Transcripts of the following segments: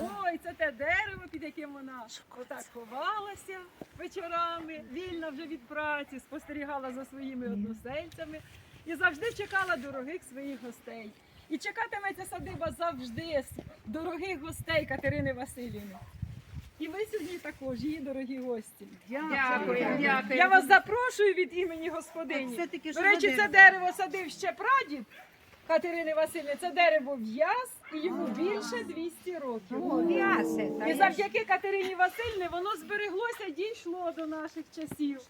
Ой, це те дерево, під яким вона отак ховалася вечорами, вільна вже від праці, спостерігала за своїми односельцями і завжди чекала дорогих своїх гостей. І чекатиме ця садиба завжди з дорогих гостей Катерини Васильівни. І ви сьогодні також, її дорогі гості. Дякую, дякую. Я вас запрошую від імені господині. До речі, це дерево садив ще прадід Катерини Васильівни. Це дерево в'яз йому більше 200 років. М'ясе. І завдяки Катерині Васильівні воно збереглося, дійшло до наших часів.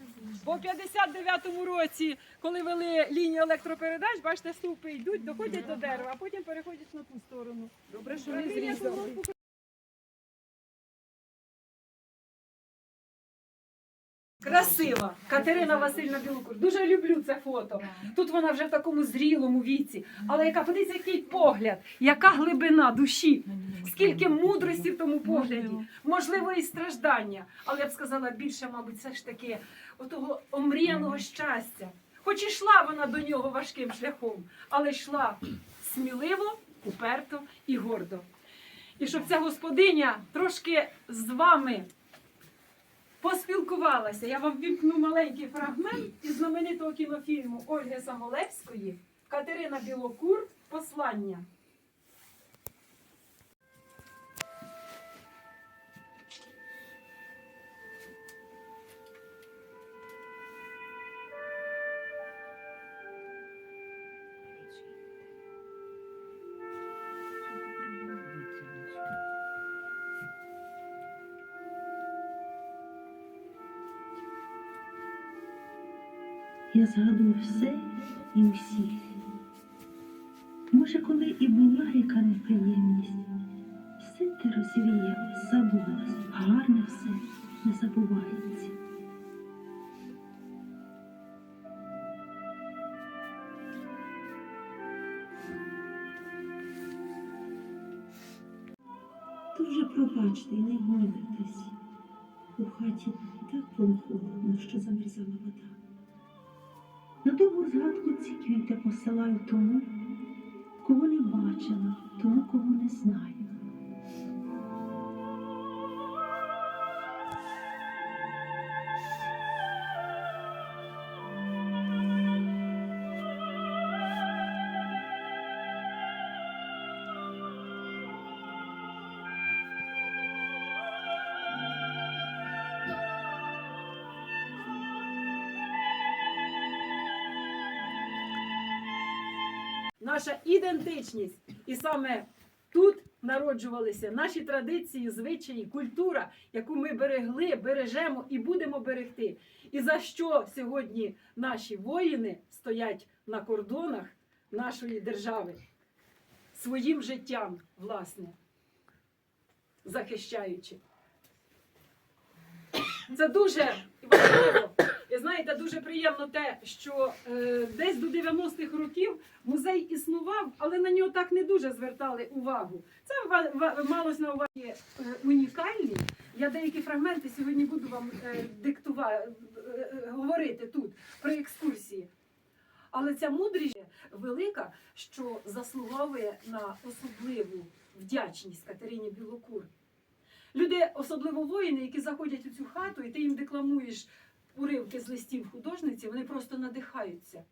Бо в 59-му році, коли вели лінію електропередач, бачите, стовпи йдуть, доходять до дерева, а потім переходять на ту сторону. Добре, що не зрізали. Красива Катерина Васильівна Білокур. Дуже люблю це фото. Тут вона вже в такому зрілому віці. Але яка подивіться, який погляд, яка глибина душі, скільки мудрості в тому погляді, можливо, і страждання. Але я б сказала більше, мабуть, все ж таки отого омріяного щастя. Хоч і йшла вона до нього важким шляхом, але йшла сміливо, уперто і гордо. І щоб ця господиня трошки з вами поспілкувалася. Я вам вімкну маленький фрагмент із знаменитого кінофільму Ольги Самолевської Катерина Білокур Послання. Я згадую все і усіх. Може, коли і була яка неприємність, все те розвіялось, забулось, гарне все не забувається. Вже пробачте і не гнівайтесь. У хаті так було холодно, що замерзала вода. На тому згадку ці квіти посилаю тому, кого не бачила, тому, кого не знаю. Наша ідентичність. І саме тут народжувалися наші традиції, звичаї, культура, яку ми берегли, бережемо і будемо берегти. І за що сьогодні наші воїни стоять на кордонах нашої держави своїм життям, власне, захищаючи. Це дуже важливо. Знаєте, дуже приємно те, що е, десь до 90-х років музей існував, але на нього так не дуже звертали увагу. Це малось на увазі е, унікальні. Я деякі фрагменти сьогодні буду вам е, диктувати, говорити тут про екскурсії. Але ця мудрість велика, що заслуговує на особливу вдячність Катерині Білокур. Люди, особливо воїни, які заходять у цю хату, і ти їм декламуєш уривки з листів художниці, вони просто надихаються.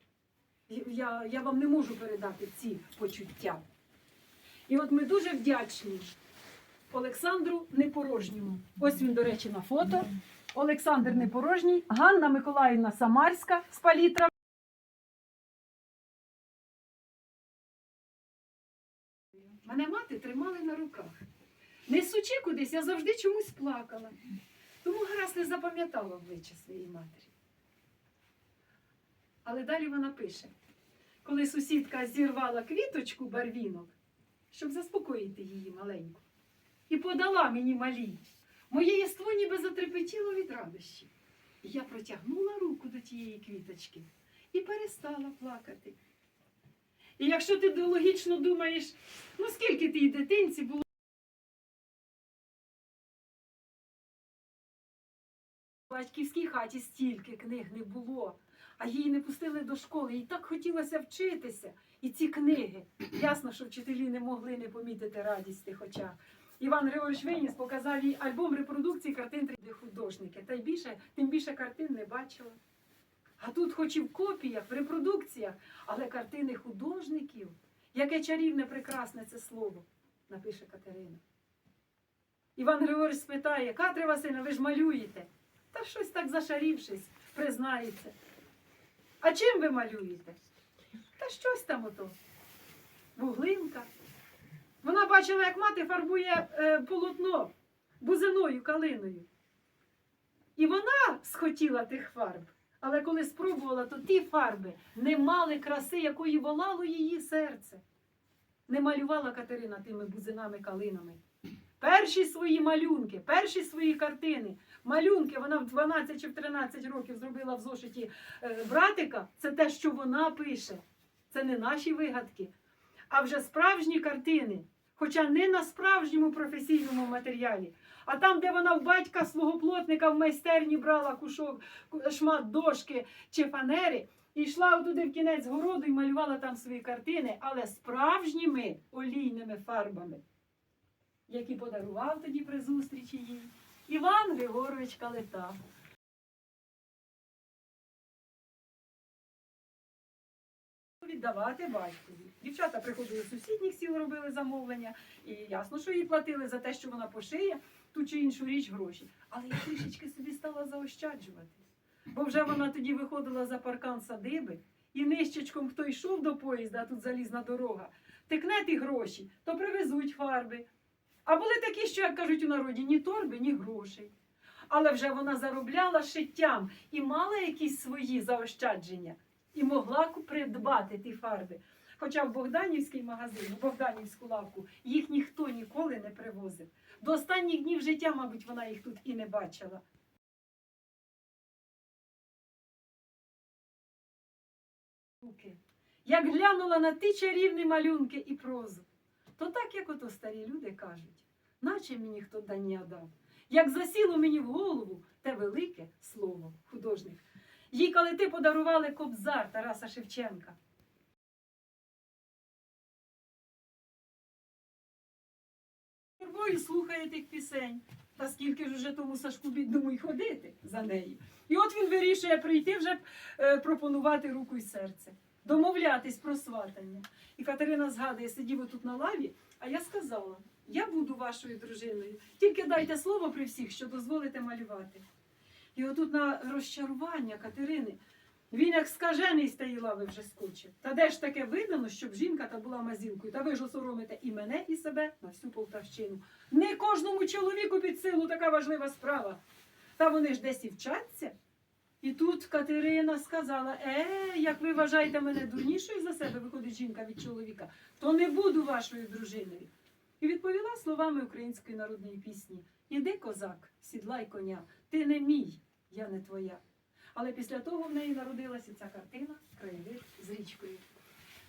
Я, я вам не можу передати ці почуття. І от ми дуже вдячні Олександру Непорожньому. Ось він, до речі, на фото. Олександр Непорожній, Ганна Миколаївна Самарська з палітра. Мене мати тримали на руках. Несучи кудись, я завжди чомусь плакала. Тому гаразд не запам'ятала обличчя своєї матері. Але далі вона пише: коли сусідка зірвала квіточку барвінок, щоб заспокоїти її маленьку, і подала мені малій, моє єство ніби затрепетіло від радощі. І я протягнула руку до тієї квіточки і перестала плакати. І якщо ти логічно думаєш, ну скільки тій дитинці було. Батьківській хаті стільки книг не було, а її не пустили до школи. Їй так хотілося вчитися. І ці книги. Ясно, що вчителі не могли не помітити радість тих очах. Іван Григорович виніс, показав їй альбом репродукції картин для художники. Та й більше, тим більше картин не бачила. А тут, хоч і в копіях, в репродукціях, але картини художників, яке чарівне, прекрасне це слово, напише Катерина. Іван Григорович спитає, Катри Васильівна, ви ж малюєте? Та щось так зашарівшись, признається. А чим ви малюєте? Та щось там ото. Вуглинка. Вона бачила, як мати фарбує е, полотно бузиною, калиною. І вона схотіла тих фарб. Але коли спробувала, то ті фарби не мали краси, якої волало її серце. Не малювала Катерина тими бузинами калинами. Перші свої малюнки, перші свої картини, малюнки вона в 12 чи в 13 років зробила в зошиті е, братика. Це те, що вона пише. Це не наші вигадки, а вже справжні картини. Хоча не на справжньому професійному матеріалі, а там, де вона в батька свого плотника в майстерні брала кушок, шмат дошки чи фанери, і йшла туди в кінець городу і малювала там свої картини, але справжніми олійними фарбами, які подарував тоді при зустрічі їй Іван Григорович Калита. Віддавати батькові. Дівчата приходили з сусідніх сіл, робили замовлення, і ясно, що їй платили за те, що вона пошиє ту чи іншу річ гроші. Але я трішечки собі стала заощаджувати. Бо вже вона тоді виходила за паркан садиби, і нищечком, хто йшов до поїзда, а тут залізна дорога, тикне ті гроші, то привезуть фарби. А були такі, що, як кажуть у народі, ні торби, ні грошей. Але вже вона заробляла шиттям і мала якісь свої заощадження, і могла придбати ті фарби. Хоча в Богданівський магазин, в Богданівську лавку, їх ніхто ніколи не привозив. До останніх днів життя, мабуть, вона їх тут і не бачила. Як глянула на ті чарівні малюнки і прозу, то так, як ото старі люди кажуть, наче мені хто дання дав. Як засіло мені в голову те велике слово, художник. Їй калити подарували кобзар Тараса Шевченка. Юрбою слухає тих пісень. Та скільки ж уже тому Сашку бідному й ходити за нею. І от він вирішує прийти вже е, пропонувати руку і серце, домовлятись про сватання. І Катерина згадує, сидів отут на лаві, а я сказала: я буду вашою дружиною, тільки дайте слово при всіх, що дозволите малювати. І отут на розчарування Катерини. Він як скажений з тієї лави вже скочив. Та де ж таке видано, щоб жінка та була мазілкою? Та ви ж осоромите і мене, і себе на всю Полтавщину. Не кожному чоловіку під силу така важлива справа. Та вони ж десь і вчаться. І тут Катерина сказала: Е, як ви вважаєте мене дурнішою за себе, виходить жінка від чоловіка, то не буду вашою дружиною. І відповіла словами української народної пісні: Іди, козак, сідлай коня, ти не мій, я не твоя. Але після того в неї народилася ця картина краєвид з річкою.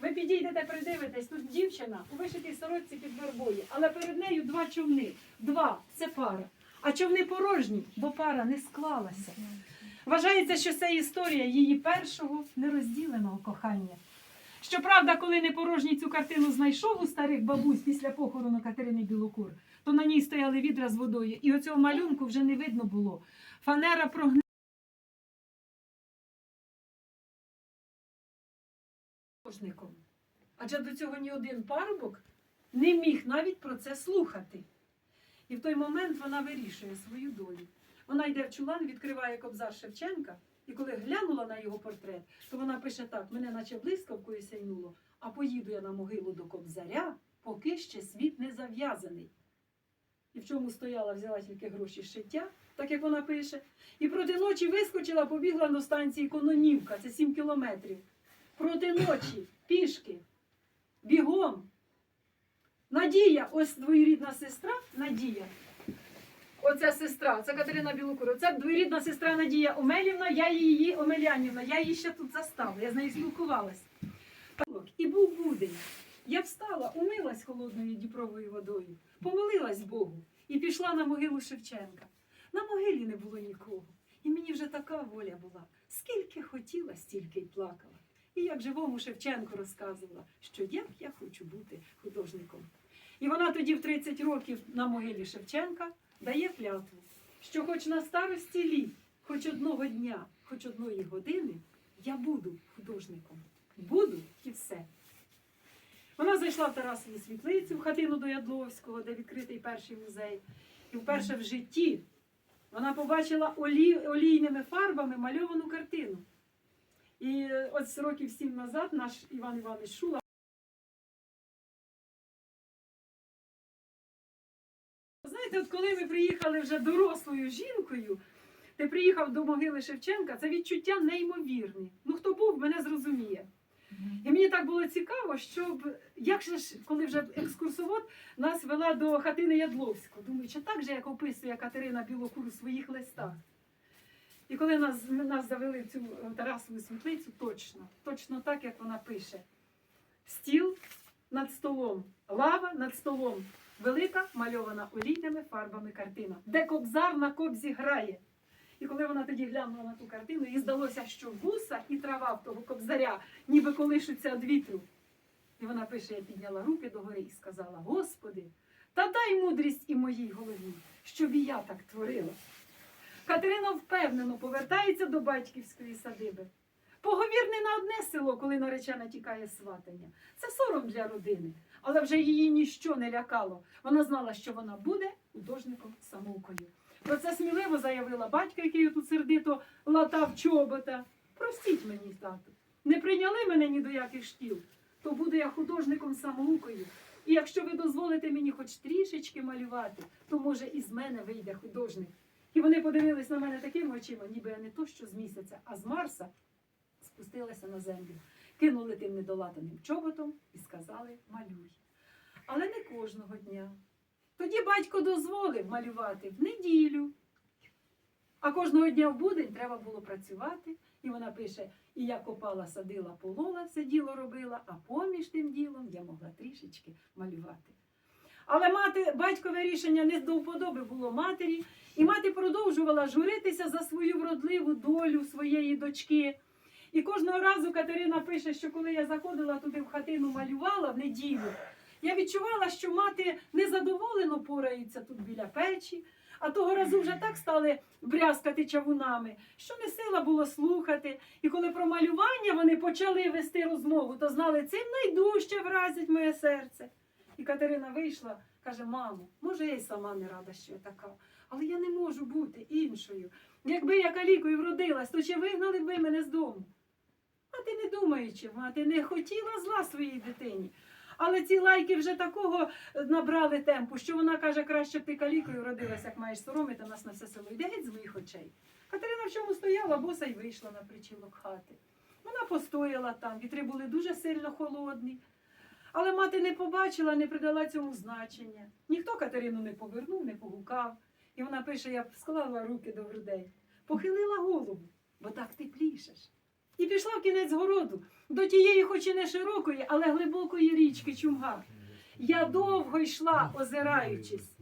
Ви підійдете, придивитесь, тут дівчина у вишитій сорочці під вербою, але перед нею два човни. Два це пара. А човни порожні, бо пара не склалася. Вважається, що це історія її першого нерозділеного кохання. Щоправда, коли непорожній цю картину знайшов у старих бабусь після похорону Катерини Білокур, то на ній стояли відра з водою, і оцього малюнку вже не видно було. Фанера прогнила. Адже до цього ні один парубок не міг навіть про це слухати. І в той момент вона вирішує свою долю. Вона йде в чулан, відкриває кобзар Шевченка, і коли глянула на його портрет, то вона пише так: мене наче блискавкою сяйнуло, а поїду я на могилу до кобзаря, поки ще світ не зав'язаний. І в чому стояла, взяла тільки гроші з шиття, так як вона пише. І проти ночі вискочила, побігла до станції Кононівка, це 7 кілометрів проти ночі, пішки, бігом. Надія, ось двоюрідна сестра Надія. Оця сестра, це Катерина Білокура. Це двоюрідна сестра Надія Омелівна, я її Омелянівна, я її ще тут застала, я з нею спілкувалась. І був будень. Я встала, умилась холодною діпровою водою, помолилась Богу і пішла на могилу Шевченка. На могилі не було нікого. І мені вже така воля була. Скільки хотіла, стільки й плакала. І як живому Шевченку розказувала, що як я хочу бути художником. І вона тоді в 30 років на могилі Шевченка дає клятву, що хоч на старості літ, хоч одного дня, хоч одної години, я буду художником. Буду і все. Вона зайшла в Тарасову світлицю, в хатину до Ядловського, де відкритий перший музей. І вперше в житті вона побачила олі... олійними фарбами мальовану картину. І е, от років сім назад наш Іван Іванович Шула. Ми приїхали вже дорослою жінкою, ти приїхав до могили Шевченка, це відчуття неймовірне. Ну хто був, мене зрозуміє. І мені так було цікаво, щоб як же ж, коли вже екскурсовод нас вела до хатини Ядловського, думаю, чи так же, як описує Катерина Білокур у своїх листах. І коли нас, нас завели в цю е, Тарасову світлицю, точно, точно так, як вона пише. Стіл над столом, лава над столом, велика мальована олійними фарбами картина, де кобзар на кобзі грає. І коли вона тоді глянула на ту картину, їй здалося, що вуса і трава в того кобзаря ніби колишуться від вітру. І вона пише: я підняла руки догори і сказала: Господи, та дай мудрість і моїй голові, щоб і я так творила. Катерина впевнено повертається до батьківської садиби. Поговір не на одне село, коли наречена тікає сватання. Це сором для родини, але вже її ніщо не лякало. Вона знала, що вона буде художником самоукою. Про це сміливо заявила батько, який тут сердито латав чобота. Простіть мені, тату, не прийняли мене ні до яких шкіл, то буду я художником самоукою. І якщо ви дозволите мені хоч трішечки малювати, то може із мене вийде художник. І вони подивились на мене такими очима, ніби я не то, що з місяця, а з Марса спустилася на землю, кинули тим недолатаним чоботом і сказали малюй. Але не кожного дня. Тоді батько дозволив малювати в неділю. А кожного дня в будень треба було працювати. І вона пише: і я копала, садила, полола, все діло робила, а поміж тим ділом я могла трішечки малювати. Але мати, батькове рішення не до вподоби було матері, і мати продовжувала журитися за свою вродливу долю своєї дочки. І кожного разу Катерина пише, що коли я заходила туди в хатину, малювала в неділю, я відчувала, що мати незадоволено порається тут біля печі, а того разу вже так стали брязкати чавунами, що не сила було слухати. І коли про малювання вони почали вести розмову, то знали, цим найдужче вразить моє серце. І Катерина вийшла, каже: мамо, може, я й сама не рада, що я така, але я не можу бути іншою. Якби я калікою вродилась, то чи вигнали б ви мене з дому? Мати не думаючи, мати не хотіла зла своїй дитині. Але ці лайки вже такого набрали темпу, що вона каже, краще б ти калікою родилась, як маєш соромити нас на все село. Йде геть з моїх очей. Катерина в чому стояла, боса й вийшла на причілок хати. Вона постояла там, вітри були дуже сильно холодні. Але мати не побачила, не придала цьому значення. Ніхто Катерину не повернув, не погукав. І вона пише: я склала руки до грудей, похилила голову, бо так теплішеш. І пішла в кінець городу до тієї, хоч і не широкої, але глибокої річки Чумга. Я довго йшла, озираючись.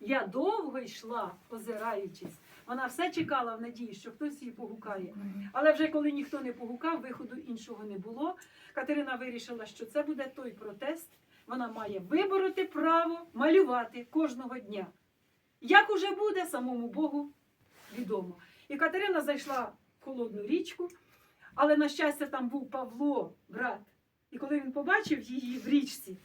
Я довго йшла, озираючись. Вона все чекала в надії, що хтось її погукає. Але вже коли ніхто не погукав, виходу іншого не було. Катерина вирішила, що це буде той протест. Вона має вибороти право малювати кожного дня. Як уже буде, самому Богу відомо. І Катерина зайшла холодну річку, але, на щастя, там був Павло, брат. І коли він побачив її в річці,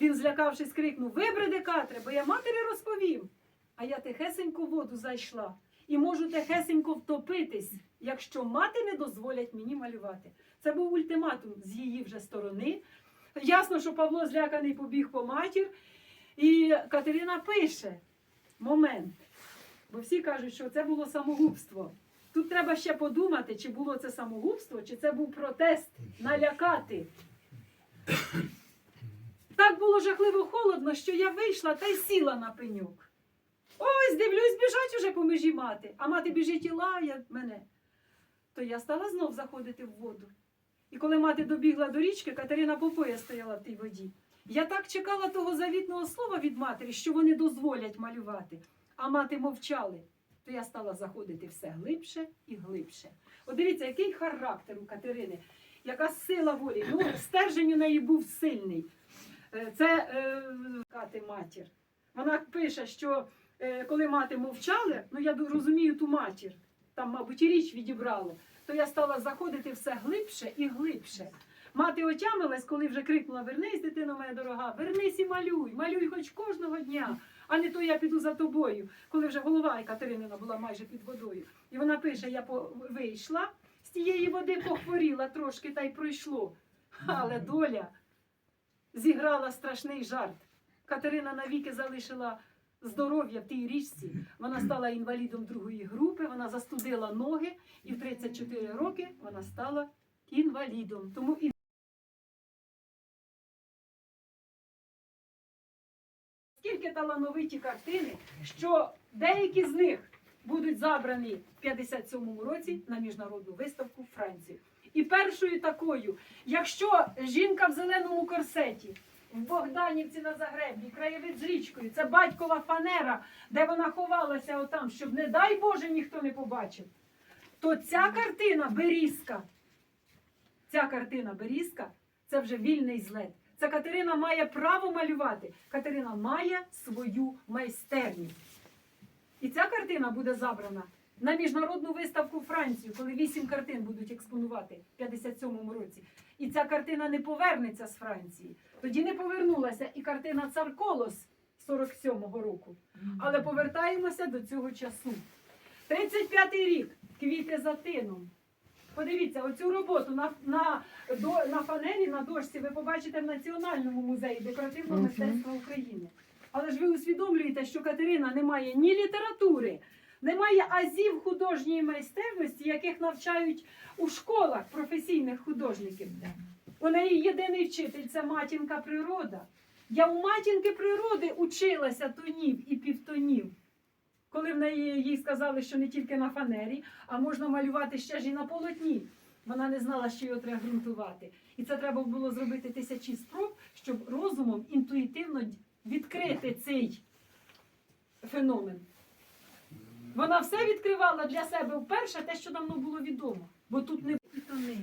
він, злякавшись, крикнув: Вибреди, Катре, бо я матері розповім. А я тихесенько в воду зайшла і можу тихесенько втопитись, якщо мати не дозволять мені малювати. Це був ультиматум з її вже сторони. Ясно, що Павло зляканий побіг по матір. І Катерина пише момент, бо всі кажуть, що це було самогубство. Тут треба ще подумати, чи було це самогубство, чи це був протест налякати. Так було жахливо холодно, що я вийшла та й сіла на пеньок. Ось, дивлюсь, біжать уже по межі мати, а мати біжить і лає мене. То я стала знов заходити в воду. І коли мати добігла до річки, Катерина по пояс стояла в тій воді. Я так чекала того завітного слова від матері, що вони дозволять малювати, а мати мовчали. То я стала заходити все глибше і глибше. От дивіться, який характер у Катерини, яка сила волі. Ну, стержень у неї був сильний. Е, Це е, кати матір. Вона пише, що е, коли мати мовчали, ну я розумію ту матір, там, мабуть, і річ відібрало, то я стала заходити все глибше і глибше. Мати отямилась, коли вже крикнула: Вернись, дитино моя дорога, вернись і малюй, малюй хоч кожного дня, а не то я піду за тобою, коли вже голова Катеринина була майже під водою. І вона пише: я вийшла з тієї води, похворіла трошки та й пройшло. Але доля зіграла страшний жарт. Катерина навіки залишила здоров'я в тій річці. Вона стала інвалідом другої групи, вона застудила ноги, і в 34 роки вона стала інвалідом. Тому і скільки талановиті картини, що деякі з них будуть забрані в 57-му році на міжнародну виставку в Франції. І першою такою, якщо жінка в зеленому корсеті в Богданівці на Загребі, краєвид з річкою, це батькова фанера, де вона ховалася отам, щоб, не дай Боже, ніхто не побачив, то ця картина Берізка, ця картина Берізка, це вже вільний злет. Це Катерина має право малювати. Катерина має свою майстерню. І ця картина буде забрана на міжнародну виставку в Францію, коли вісім картин будуть експонувати в 57-му році. І ця картина не повернеться з Франції. Тоді не повернулася і картина Царколос 47-го року. Але повертаємося до цього часу. 35-й рік. Квіти за тином. Подивіться, оцю роботу на, на, до, на фанері, на дошці ви побачите в Національному музеї декоративного мистецтва України. Але ж ви усвідомлюєте, що Катерина не має ні літератури, немає азів художньої майстерності, яких навчають у школах професійних художників. У неї єдиний вчитель це матінка природа. Я у матінки природи училася тонів і півтонів. Коли в неї їй сказали, що не тільки на фанері, а можна малювати ще ж і на полотні. Вона не знала, що його треба ґрунтувати. І це треба було зробити тисячі спроб, щоб розумом інтуїтивно відкрити цей феномен. Вона все відкривала для себе вперше те, що давно було відомо, бо тут не тони.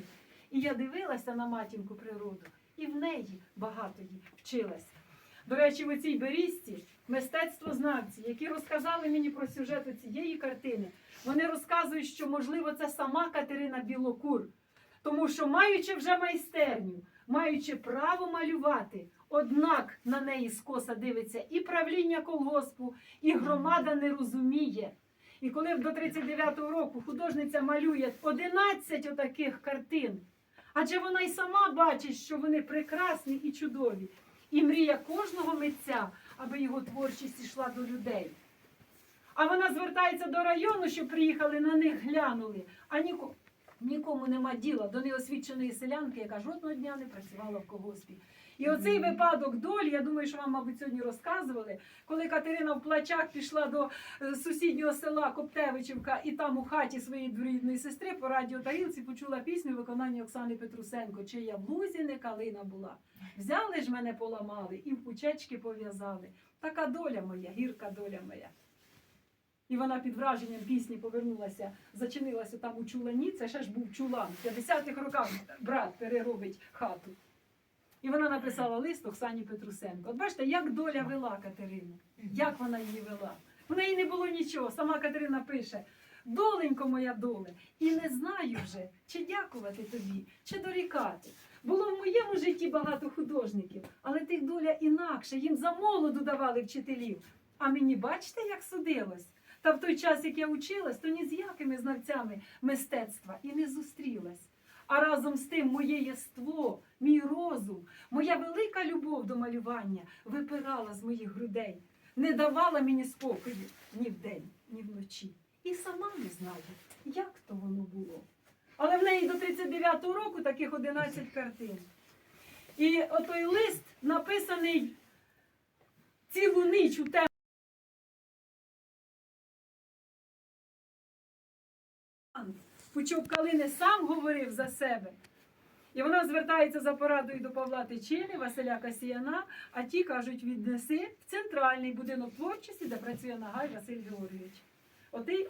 І я дивилася на матінку природу, і в неї багато їй вчилася. До речі, в цій берізці мистецтвознавці, які розказали мені про сюжет цієї картини, вони розказують, що можливо це сама Катерина Білокур, тому що маючи вже майстерню, маючи право малювати, однак на неї скоса дивиться і правління колгоспу, і громада не розуміє. І коли до 39-го року художниця малює 11 отаких картин, адже вона й сама бачить, що вони прекрасні і чудові. І мрія кожного митця, аби його творчість йшла до людей. А вона звертається до району, щоб приїхали на них глянули, а ніко, нікому нема діла до неосвіченої селянки, яка жодного дня не працювала в колгоспі. І оцей випадок долі, я думаю, що вам, мабуть, сьогодні розказували, коли Катерина в плачах пішла до е, сусіднього села Коптевичівка і там у хаті своєї дворідної сестри по радіотарілці почула пісню виконання Оксани Петрусенко, чия в лузі не калина була. Взяли ж мене, поламали і в пучечки пов'язали. Така доля моя, гірка доля моя. І вона під враженням пісні повернулася, зачинилася там у чулані. Це ще ж був чулан. В 50-х роках брат переробить хату. І вона написала лист Оксані Петрусенко. От бачите, як доля вела Катерину, як вона її вела. В неї не було нічого. Сама Катерина пише: доленько моя доле, і не знаю вже, чи дякувати тобі, чи дорікати. Було в моєму житті багато художників, але тих доля інакше, їм за молоду давали вчителів. А мені бачите, як судилось? Та в той час, як я училась, то ні з якими знавцями мистецтва і не зустрілась. А разом з тим моє єство, мій розум, моя велика любов до малювання випирала з моїх грудей, не давала мені спокою ні вдень, ні вночі. І сама не знаю, як то воно було. Але в неї до 39-го року таких 11 картин. І отой лист написаний цілу ніч у темному. Пучок Калини сам говорив за себе. І вона звертається за порадою до Павла Тичини, Василя Касіяна, а ті кажуть, віднеси в центральний будинок творчості, де працює Нагай Василь Георгійович.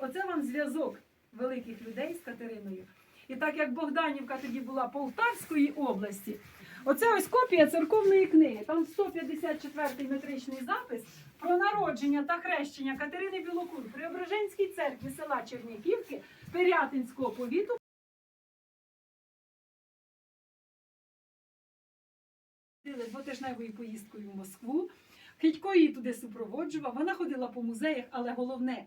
Оце вам зв'язок великих людей з Катериною. І так як Богданівка тоді була Полтавської області, Оце ось копія церковної книги. Там 154-й метричний запис про народження та хрещення Катерини Білокур в Преображенській церкві села Черняківки Пирятинського повіту. Двотижневою поїздкою в Москву. Федько її туди супроводжував. Вона ходила по музеях, але головне,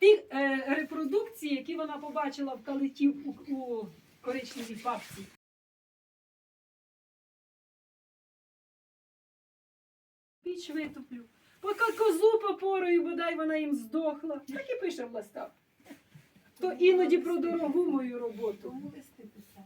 ті е, репродукції, які вона побачила в калиті у, у коричневій папці. Піч витоплю. Поки козу попорою, бодай вона їм здохла. Так і пише в листах. То іноді про дорогу мою роботу.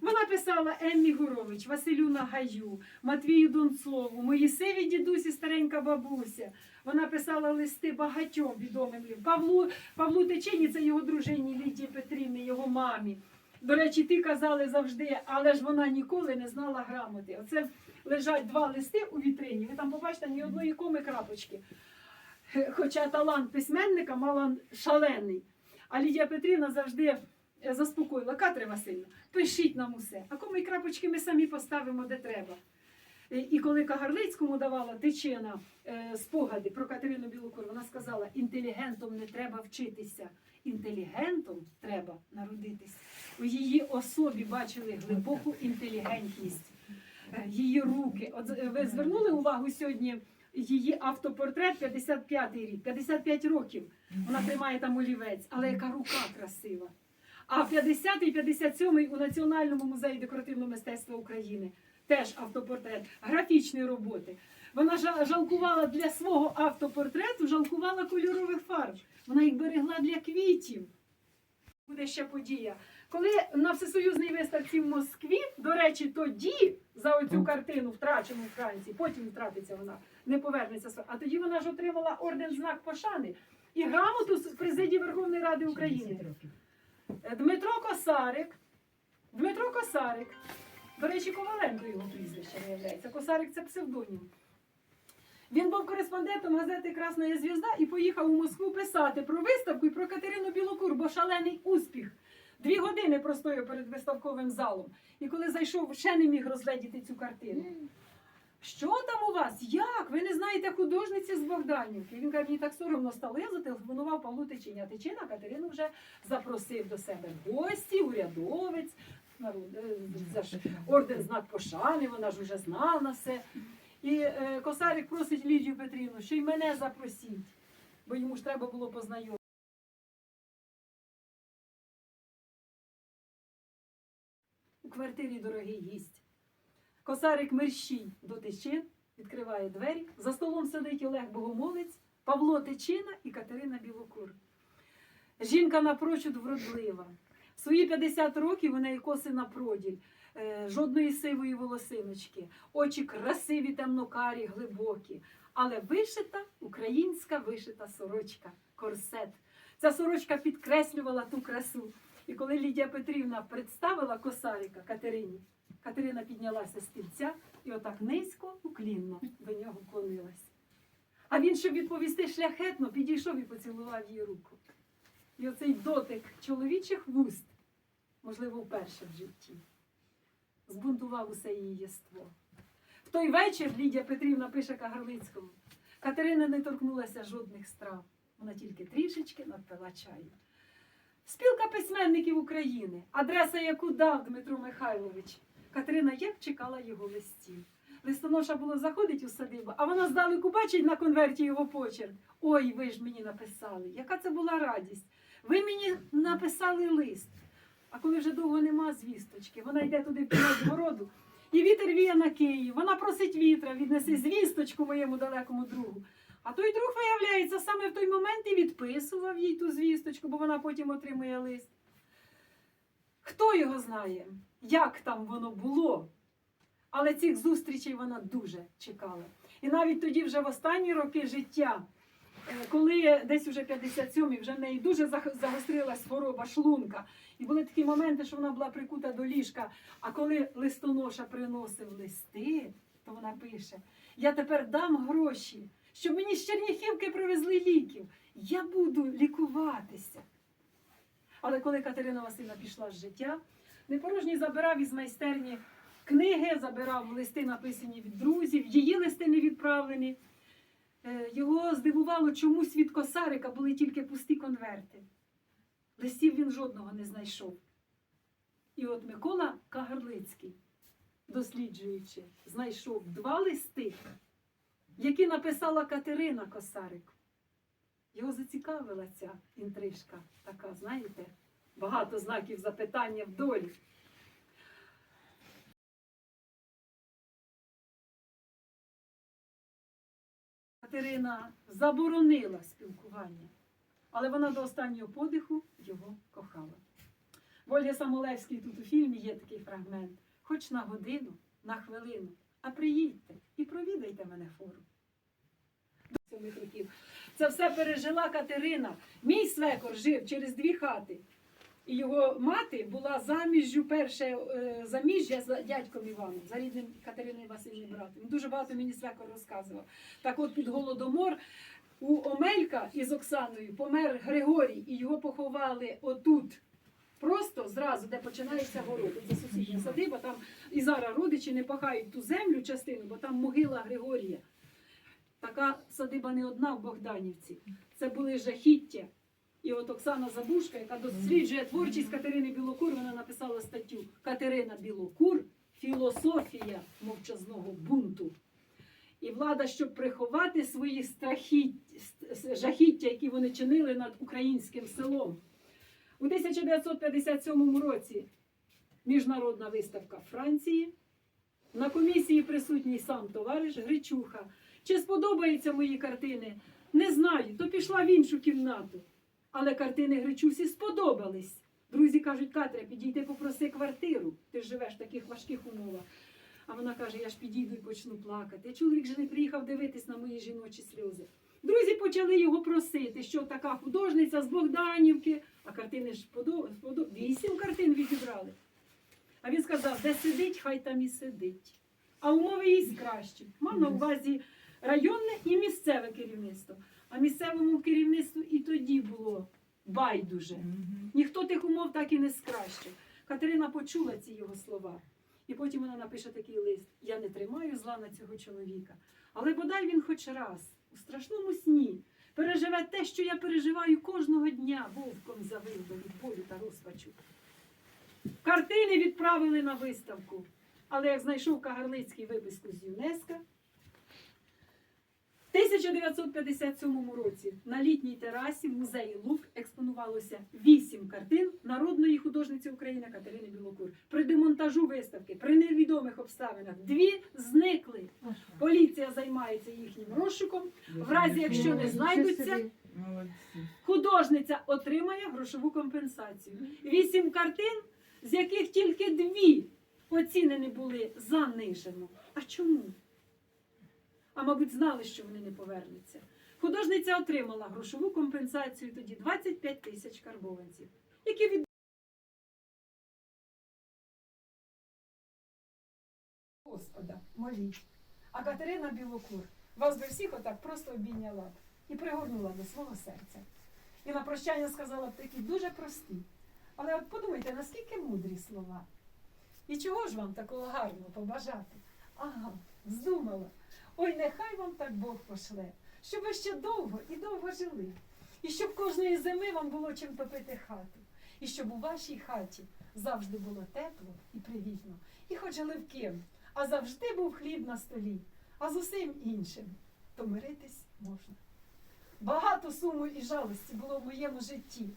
Вона писала Еммі Гурович, Василю Нагаю, Матвію Донцову, Моїсеві дідусі, старенька бабуся. Вона писала листи багатьом відомим людям. Павлу, Павлу Течені, це його дружині Лідії Петрівні, його мамі. До речі, ти казали завжди, але ж вона ніколи не знала грамоти. Оце лежать два листи у вітрині. Ви там побачите ні одної коми крапочки. Хоча талант письменника мала шалений. А Лідія Петрівна завжди е, заспокоїла. Катерина Васильівна, пишіть нам усе. А коми крапочки ми самі поставимо де треба. Е, І коли Кагарлицькому давала тичина е, спогади про Катерину Білокур, вона сказала: інтелігентом не треба вчитися, інтелігентом треба народитись. У її особі бачили глибоку інтелігентність, її руки. От е, ви звернули увагу сьогодні її автопортрет 55-й рік, 55 років. Вона тримає там олівець, але яка рука красива. А 50-й, 57-й у Національному музеї декоративного мистецтва України теж автопортрет, графічні роботи. Вона жалкувала для свого автопортрету, жалкувала кольорових фарб. Вона їх берегла для квітів. Буде ще подія. Коли на всесоюзній виставці в Москві, до речі, тоді за оцю картину втрачену в Франції, потім втратиться вона, не повернеться. А тоді вона ж отримала орден знак пошани і грамоту з президії Верховної Ради України. Дмитро Косарик. Дмитро Косарик. До речі, Коваленко його прізвище виявляється. Косарик це псевдонім. Він був кореспондентом газети Красна Звізда і поїхав у Москву писати про виставку і про Катерину Білокур, бо шалений успіх. Дві години простояв перед виставковим залом. І коли зайшов, ще не міг розгледіти цю картину. Що там у вас? Як? Ви не знаєте художниці з Богданівки? Він каже, мені так соромно стало. Я зателефонував Павлу Тичині, а Тичина Катерину вже запросив до себе гості, урядовець, е, орден знак пошани, вона ж вже знала все. І е, Косарик просить Лідію Петрівну, що й мене запросіть, бо йому ж треба було познайомитися. У квартирі дорогий гість. Косарик мерщій до Тичин, відкриває двері. За столом сидить Олег Богомолець, Павло Тичина і Катерина Білокур. Жінка напрочуд вродлива. В свої 50 років у неї коси на проділь, е, жодної сивої волосиночки, очі красиві, темнокарі, глибокі. Але вишита українська вишита сорочка, корсет. Ця сорочка підкреслювала ту красу. І коли Лідія Петрівна представила косарика Катерині, Катерина піднялася з стільця і отак низько, уклінно до нього вклонилась. А він, щоб відповісти шляхетно, підійшов і поцілував її руку. І оцей дотик чоловічих вуст, можливо, вперше в житті, збунтував усе її єство. В той вечір Лідія Петрівна пише Кагарлицькому. Катерина не торкнулася жодних страв. Вона тільки трішечки надпила чаю. Спілка письменників України, адреса, яку дав Дмитро Михайлович. Катерина як чекала його листів. Листоноша було заходить у садибу, а вона здалеку бачить на конверті його почерк. Ой, ви ж мені написали. Яка це була радість? Ви мені написали лист. А коли вже довго нема звісточки, вона йде туди в кінець городу, і вітер віє на Київ. Вона просить вітра, віднеси звісточку моєму далекому другу. А той друг, виявляється, саме в той момент і відписував їй ту звісточку, бо вона потім отримує лист. Хто його знає, як там воно було? Але цих зустрічей вона дуже чекала. І навіть тоді, вже в останні роки життя, е, коли десь уже 57-й, вже в неї дуже загострилась хвороба шлунка. І були такі моменти, що вона була прикута до ліжка. А коли листоноша приносив листи, то вона пише: Я тепер дам гроші, щоб мені з Черняхівки привезли ліків. Я буду лікуватися. Але коли Катерина Васильівна пішла з життя, Непорожній забирав із майстерні книги, забирав листи, написані від друзів, її листи не відправлені. Е, Його здивувало, чомусь від косарика були тільки пусті конверти. Листів він жодного не знайшов. І от Микола Кагарлицький, досліджуючи, знайшов два листи, які написала Катерина Косарик. Його зацікавила ця інтрижка, така, знаєте, багато знаків запитання в долі. Катерина заборонила спілкування, але вона до останнього подиху його кохала. В Ольги Самолевській тут у фільмі є такий фрагмент. Хоч на годину, на хвилину, а приїдьте і провідайте мене фору. До років. Це все пережила Катерина. Мій свекор жив через дві хати. І його мати була заміжжю перше е, заміжжя за дядьком Іваном, за рідним Катерини Васильівни братом. Дуже багато мені свекор розказував. Так от під Голодомор у Омелька із Оксаною помер Григорій, і його поховали отут. Просто зразу, де починається город. Це сусідня садиба, там і зараз родичі не пахають ту землю частину, бо там могила Григорія. Така садиба не одна в Богданівці. Це були жахіття. І от Оксана Забушка, яка досліджує творчість Катерини Білокур, вона написала статтю Катерина Білокур Філософія мовчазного бунту. І влада, щоб приховати свої страхіття, жахіття, які вони чинили над українським селом. У 1957 році міжнародна виставка Франції. На комісії присутній сам товариш Гречуха. Чи сподобаються мої картини? Не знаю, то пішла в іншу кімнату. Але картини Гречусі сподобались. Друзі кажуть, Катря, підійди попроси квартиру. Ти ж живеш в таких важких умовах. А вона каже: я ж підійду і почну плакати. Чоловік же не приїхав дивитись на мої жіночі сльози. Друзі почали його просити, що така художниця з Богданівки, а картини ж подо... подо... вісім картин відібрали. А він сказав, де сидить, хай там і сидить. А умови є кращі. Мав на увазі районне і місцеве керівництво. А місцевому керівництву і тоді було байдуже. Ніхто тих умов так і не скращив. Катерина почула ці його слова. І потім вона напише такий лист: Я не тримаю зла на цього чоловіка. Але бодай він хоч раз у страшному сні переживе те, що я переживаю кожного дня вовком би від болю та розпачу. Картини відправили на виставку. Але як знайшов Кагарлицький виписку з ЮНЕСКО, 1957 році на літній терасі в музеї Лук експонувалося вісім картин народної художниці України Катерини Білокур. При демонтажу виставки, при невідомих обставинах, дві зникли. Поліція займається їхнім розшуком. В разі, якщо не знайдуться, художниця отримає грошову компенсацію. Вісім картин, з яких тільки дві оцінені були занижено. А чому? А мабуть, знали, що вони не повернуться. Художниця отримала грошову компенсацію тоді 25 тисяч карбованців, які від Господа, моліть. А Катерина Білокур вас би всіх отак просто обійняла і пригорнула до свого серця. І на прощання сказала б такі дуже прості. Але от подумайте, наскільки мудрі слова. І чого ж вам такого гарного побажати? Ага, здумала. Ой, нехай вам так Бог пошле, щоб ви ще довго і довго жили. І щоб кожної зими вам було чим топити хату. І щоб у вашій хаті завжди було тепло і привітно. І хоч жили в ким, а завжди був хліб на столі, а з усім іншим, то миритись можна. Багато суму і жалості було в моєму житті,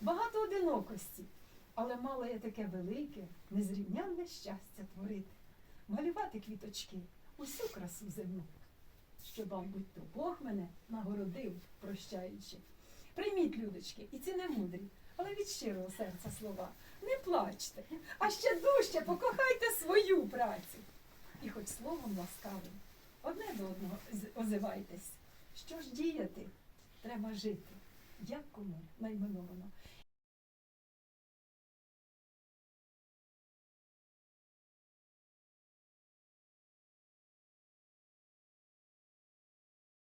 багато одинокості, але мала я таке велике, незрівнянне щастя творити, малювати квіточки, усю красу земну, що, мабуть, то Бог мене нагородив, прощаючи. Прийміть, людочки, і ці не мудрі, але від щирого серця слова. Не плачте, а ще дужче покохайте свою працю. І хоч словом ласкавим, одне до одного озивайтесь. Що ж діяти? Треба жити, як кому найменовано.